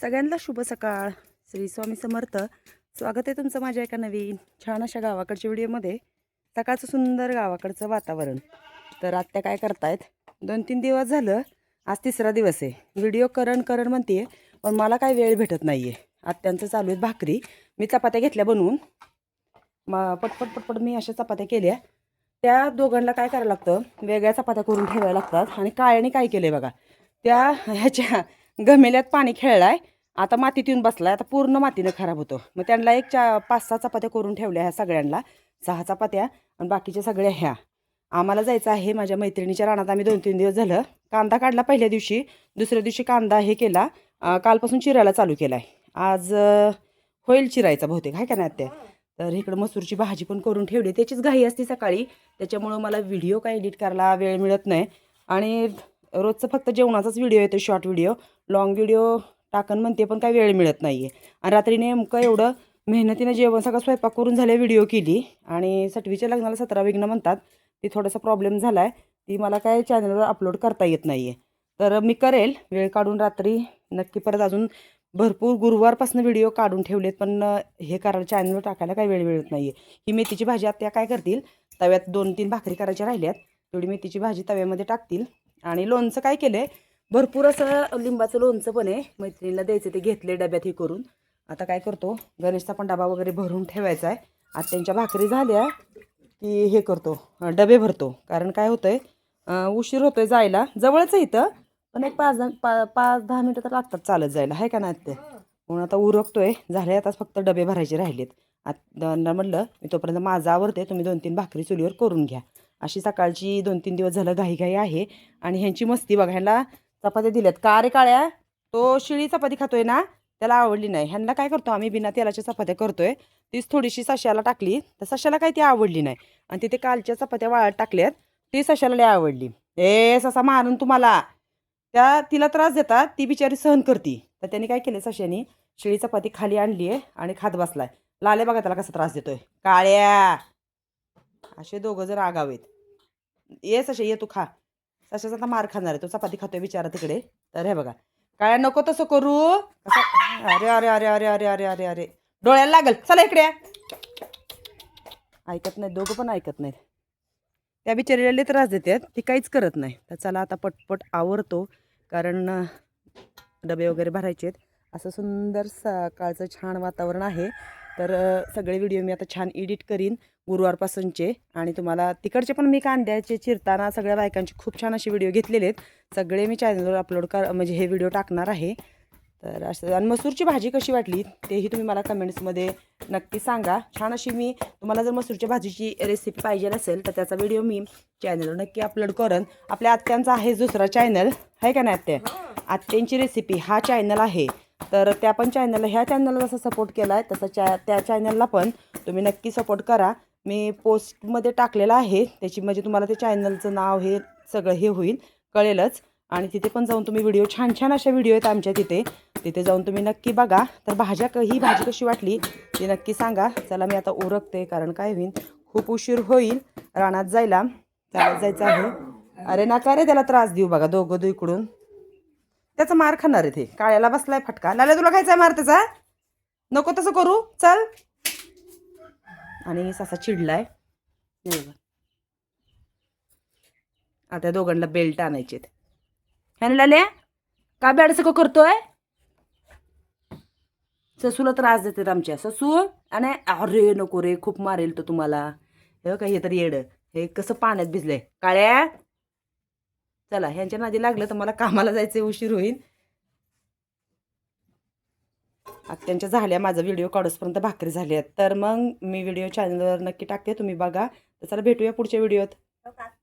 सगळ्यांना शुभ सकाळ. श्री स्वामी समर्थ. स्वागत आहे तुमचं माझ्या एका नवीन छान अशा गावाकडच्या व्हिडिओमध्ये. सकाळचं सुंदर गावाकडचं वातावरण. तर आत्या काय करतायत? दोन तीन दिवस झालं आज तिसरा दिवस आहे. व्हिडिओ करण करण म्हणते पण मला काय वेळ भेटत नाही आहे आत्यांचं चालू आहेत भाकरी. मी चपात्या घेतल्या बनवून. म पटपट पटपट मी अशा चपात्या केल्या. त्या दोघांना काय करायला लागतं? वेगळ्या चपात्या करून ठेवायला लागतात. आणि काळ्याने काय केलं आहे बघा? त्या ह्याच्या गमेल्यात पाणी खेळलाय. आता मातीत येऊन बसलाय. आता पूर्ण मातीनं खराब होतं. मग त्यांना एक चा पाच सहा चपात्या करून ठेवल्या ह्या सगळ्यांना. सहा चपात्या आणि बाकीच्या सगळ्या ह्या. आम्हाला जायचं आहे माझ्या मैत्रिणीच्या रानात. आम्ही दोन तीन दिवस झालं. कांदा काढला पहिल्या दिवशी. दुसऱ्या दिवशी कांदा हे केला. कालपासून चिरायला चालू केला आहे आज होईल चिरायचा बहुतेक. आहे का नाही त्या तर इकडं मसूरची भाजी पण करून ठेवली. त्याचीच घाई असते सकाळी. त्याच्यामुळं मला व्हिडिओ काय एडिट करायला वेळ मिळत नाही. आणि रोजचं फक्त जेवणाचाच व्हिडिओ येतो शॉर्ट व्हिडिओ लॉंग व्हिडिओ टाकण म्हणते पण काही वेळ मिळत नाही आहे आणि रात्री नेमकं एवढं मेहनतीनं जेवण सगळं स्वयंपाक करून झाले व्हिडिओ केली. आणि सटवीच्या लग्नाला सतरा विघ्न म्हणतात. ती थोडासा प्रॉब्लेम झाला आहे ती मला काय चॅनलवर अपलोड करता येत नाही आहे तर मी करेल. वेळ काढून रात्री नक्की परत अजून भरपूर गुरुवारपासून व्हिडिओ काढून ठेवलेत पण हे कारण चॅनलवर टाकायला काही वेळ मिळत नाही आहे ही मेथीची भाजी आत्या काय करतील? तव्यात दोन तीन भाकरी करायच्या राहिल्यात. तेवढी मेथीची भाजी तव्यामध्ये टाकतील. आणि लोणचं काय केलं आहे भरपूर असं लिंबाचं लोणचं पण आहे. मैत्रिणीला द्यायचं ते घेतले डब्यात हे करून. आता काय करतो? गणेशचा पण डबा वगैरे भरून ठेवायचा आहे. आता त्यांच्या भाकरी झाल्या की हे करतो. डबे भरतो. कारण काय होतं आहे उशीर होतोय जायला. जवळच आहे इथं. पण एक पाच दहा पा पाच दहा मिनटं तर लागतात चालत जायला. आहे का नाही ते म्हणून आता उरकतोय. झाले आता फक्त डबे भरायचे राहिलेत. आता म्हटलं मी तोपर्यंत माझा आवडते तुम्ही दोन तीन भाकरी चुलीवर करून घ्या. अशी सकाळची दोन तीन दिवस झालं घाई आहे. आणि ह्यांची मस्ती बघायला चपात्या दिल्यात. का रे काळ्या तो शिळी चपाती खातोय ना त्याला आवडली नाही. ह्यांना काय करतो आम्ही बिना तेलाच्या चपात्या करतोय. तीच थोडीशी सश्याला टाकली तर सश्याला काही ती आवडली नाही. आणि तिथे कालच्या चपात्या वाळत टाकल्यात ती सश्याला लय आवडली. ए ससा मारून तुम्हाला. त्या तिला त्रास देतात ती बिचारी सहन करती. तर त्यांनी काय केलं सश्यानी शिळी चपाती खाली आणली आहे आणि खात बसलाय. लाले बघा त्याला कसा त्रास देतोय. काळ्या. असे दोघं जर आगावेत. ये सशे ये तू खा. सशाचा आता मार खाणार आहे. तो चपाती खातोय विचारा तिकडे. तर हे बघा. काय नको तसं करू. अरे अरे अरे अरे अरे अरे अरे अरे. डोळ्याला लागल. चला इकडे या. ऐकत नाही दोघं पण ऐकत नाहीत. त्या बिचारीला त्रास देतात ती काहीच करत नाही. तर चला आता पटपट आवरतो. कारण डबे वगैरे भरायचे आहेत असं सुंदर सकाळचं छान वातावरण आहे. तर सगळे व्हिडिओ मी आता छान एडिट करीन गुरुवारपासूनचे आणि तुम्हाला तिकडचे पण मी कांद्याचे चिरताना सगळ्या बायकांचे खूप छान असे व्हिडिओ घेतलेले आहेत सगळे मी चॅनलवर अपलोड कर म्हणजे हे व्हिडिओ टाकणार आहे. तर असं आणि मसूरची भाजी कशी वाटली तेही तुम्ही मला कमेंट्समध्ये नक्की सांगा. छान अशी मी तुम्हाला जर मसूरच्या भाजीची रेसिपी पाहिजे असेल तर त्याचा व्हिडिओ मी चॅनलवर नक्की अपलोड करेन. आपल्या आत्यांचा आहे दुसरा चॅनल आहे का नाही आत्या? आत्यांची रेसिपी हा चॅनल आहे. तर त्या पण चॅनलला ह्या चॅनलला जसा सपोर्ट केला आहे तसा चॅ त्या चॅनलला पण तुम्ही नक्की सपोर्ट करा. मी पोस्टमध्ये टाकलेलं आहे त्याची म्हणजे तुम्हाला ते चॅनलचं नाव हे सगळं हे होईल कळेलच. आणि तिथे पण जाऊन तुम्ही व्हिडिओ छान छान अशा व्हिडिओ आहेत आमच्या तिथे. तिथे जाऊन तुम्ही नक्की बघा. तर भाज्या क ही भाजी कशी वाटली ती नक्की सांगा. चला मी आता उरकते कारण काय होईल खूप उशीर होईल रानात जायला. चालत जायचं आहे. अरे नका रे त्याला त्रास देऊ बघा दोघं दो इकडून त्याचा मार खाणार आहे ते. काळ्याला बसलाय फटका. लाल्या तुला खायचा आहे मार त्याचा? नको तसं करू. चल. आणि ससा चिडलाय. आता दोघांना बेल्ट आणायचे ह्याने लाल्या का बॅडसं का करतोय? ससूला त्रास देतात आमच्या. ससू आणि अरे नको रे खूप मारेल तो तुम्हाला. हे काही हे तर येड. हे कसं पाण्यात भिजलंय. काळ्या चला ह्यांच्या नादी लागलं तर मला कामाला जायचं उशीर होईल. त्यांच्या झाल्या माझा व्हिडिओ काढूसपर्यंत भाकरी झाली आहेत. तर मग मी व्हिडिओ चॅनलवर नक्की टाकते तुम्ही बघा. तर चला भेटूया पुढच्या व्हिडिओत